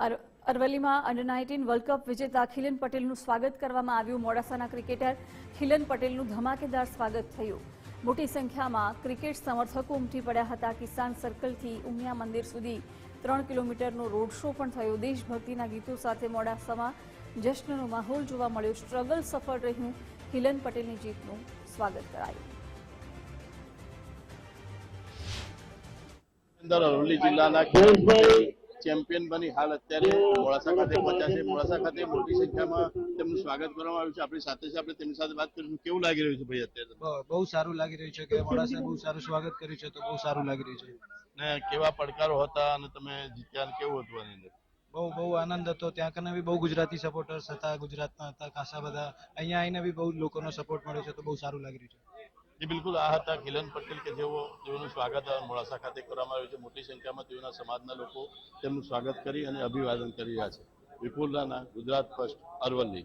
અર- અરવલ્લીમાં under nineteen world cup વિજેતા ખિલન પટેલનું સ્વાગત કરવામાં આવ્યું. મોડાસાના ક્રિકેટર ખિલન પટેલનું ધમાકેદાર સ્વાગત થયું. મોટી સંખ્યામાં ક્રિકેટ સમર્થકો ઉમટી પડ્યા હતા. કિસાન સર્કલથી ઉમિયા મંદિર સુધી ત્રણ કિલોમીટરનો રોડ શો પણ થયો. દેશભક્તિના ગીતો સાથે મોડાસામાં જશ્નનો માહોલ જોવા મળ્યો. સ્ટ્રગલ સફળ રહ્યું. ખિલન પટેલની જીતનું સ્વાગત કરાયું. અંદર અરવલ્લી જિલ્લાના ચેમ્પિયન બની હાલ અત્યારે મોડાસા ખાતે પહોંચ્યા છે. મોડાસા ખાતે મોટી સંખ્યામાં તેમનું સ્વાગત કરવામાં આવ્યું છે. આપણી સાથે છે. આપણે તેમની સાથે વાત કરીશું કેવું લાગી રહ્યું છે ભાઈ અત્યારે? બહુ સારું લાગી રહ્યું છે કે મોડાસા બહુ સારું સ્વાગત કર્યું છે તો બહુ સારું લાગી રહ્યું છે. ને કેવા પડકારો હતા અને તમે જીત્યા કેવું હતું આની અંદર? બહુ બહુ આનંદ હતો. ત્યાં કને બી બહુ ગુજરાતી સપોર્ટર્સ હતા ગુજરાતના હતા ખાસા બધા. અહીંયા આવીને બી બહુ લોકોનો સપોર્ટ મળ્યો છે તો બહુ સારું લાગી રહ્યું છે. જી બિલકુલ આ હતા કિલન પટેલ કે જેઓ જેઓનું સ્વાગત મોડાસા ખાતે કરવામાં આવ્યું છે. મોટી સંખ્યામાં તેઓના સમાજના લોકો તેમનું સ્વાગત કરી અને અભિવાદન કરી રહ્યા છે. વિપુલ રાણા ગુજરાત ફર્સ્ટ અરવલ્લી.